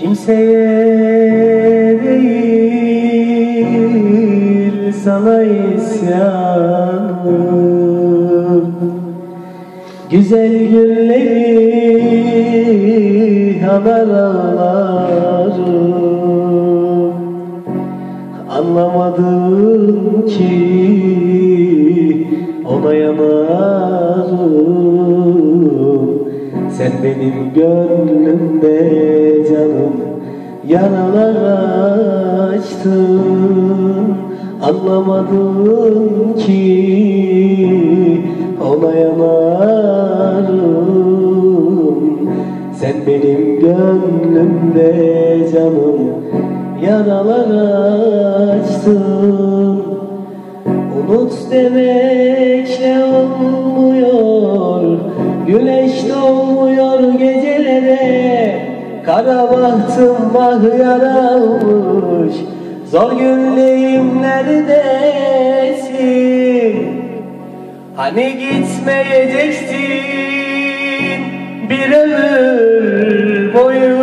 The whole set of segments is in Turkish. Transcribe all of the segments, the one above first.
Kimseye değil sana isyanım. Güzel günleri haber ağlarım Anlamadım ki ona yanarım Sen benim gönlümde canım Yaralar açtın. Anlamadım ki ona yanarım Sen benim gönlümde canım Yaralar açtın. Unut demekle Kara bahtım bah yaralmış Zor günleyim neredesin? Hani gitmeyeceksin bir ömür boyu?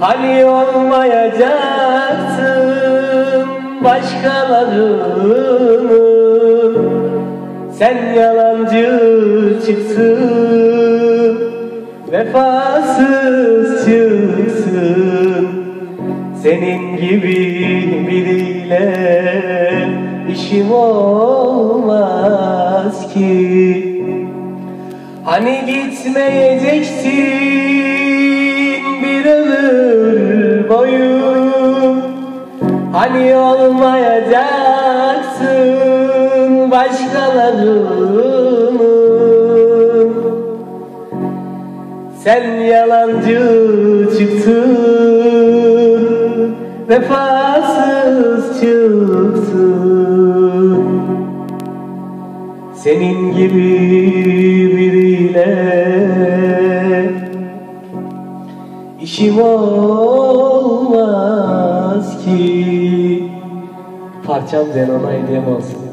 Hani olmayacaksın başkalarının? Sen yalancı çıksın Senin gibi biriyle işim olmaz ki. Hani gitmeyeceksin bir ömür boyu? Hani olmayacaksın başkalarının? Sen yalancı çıktın Vefasız çıksın. Senin gibi biriyle işim olmaz ki. Parçam Zenon'a hediyem olsun